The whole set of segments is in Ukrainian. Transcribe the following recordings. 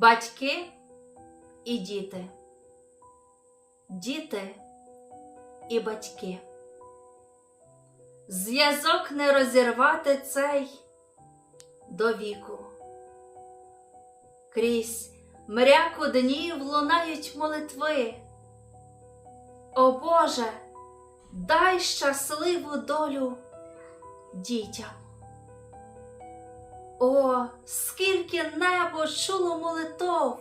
Батьки і діти, діти і батьки. Зв'язок не розірвати цей до віку. Крізь мряку днів лунають молитви. О Боже, дай щасливу долю дітям. О, скільки небо чуло молитов,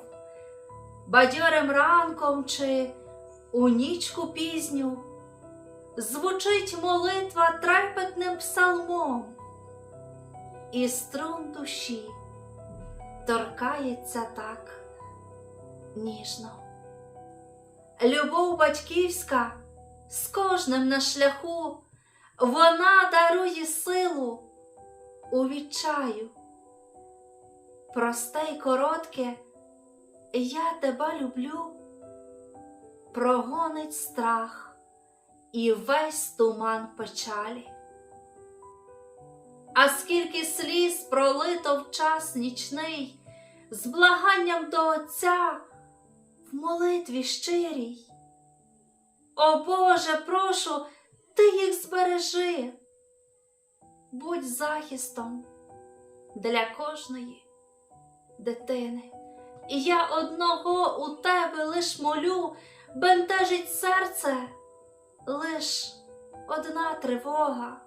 бадьорим ранком чи у нічку пізню, звучить молитва трепетним псалмом, і струн душі торкається так ніжно. Любов батьківська з кожним на шляху, вона дарує силу у відчаю. Просте й коротке, я тебе люблю, прогонить страх і весь туман печалі. А скільки сліз пролито в час нічний, з благанням до Отця в молитві щирій. О Боже, прошу, ти їх збережи, будь захистом для кожної дитини. І я одного у тебе лиш молю, бентежить серце, лиш одна тривога.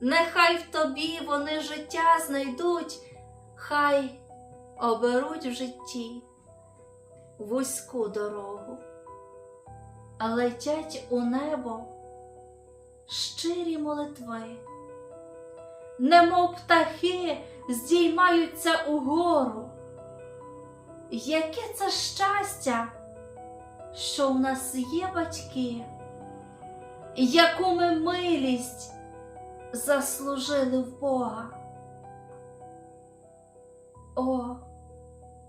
Нехай в тобі вони життя знайдуть, хай оберуть в житті вузьку дорогу, летять у небо щирі молитви, немов птахи здіймаються угору. Яке це щастя, що в нас є батьки, яку ми милість заслужили в Бога. О,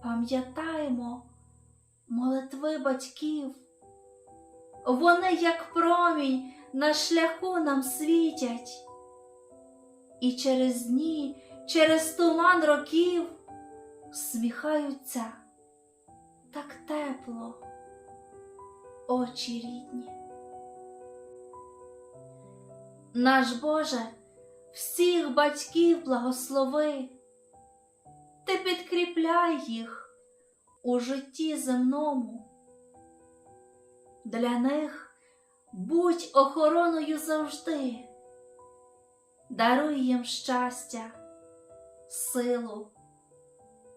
пам'ятаємо молитви батьків, вони, як промінь, на шляху нам світять, і через дні, через туман років всміхаються так тепло, очі рідні. Наш Боже, всіх батьків благослови, Ти підкріпляй їх у житті земному. Для них будь охороною завжди, даруй їм щастя, силу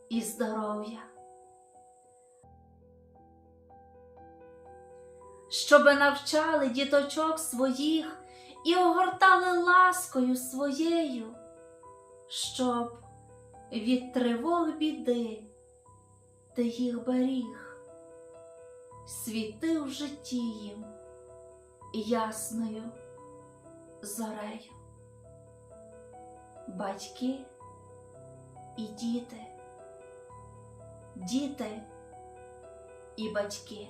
і здоров'я. Щоби навчали діточок своїх і огортали ласкою своєю, щоб від тривог біди ти їх беріг, світив житті їм ясною зорею. Батьки і діти, діти і батьки.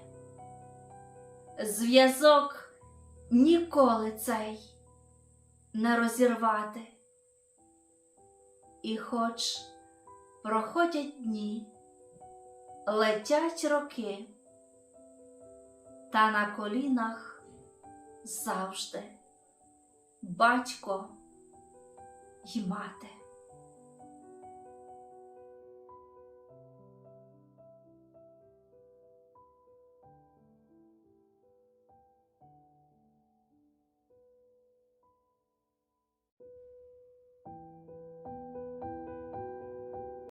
Зв'язок ніколи цей не розірвати. І хоч проходять дні, летять роки, та на колінах завжди батько їй мати.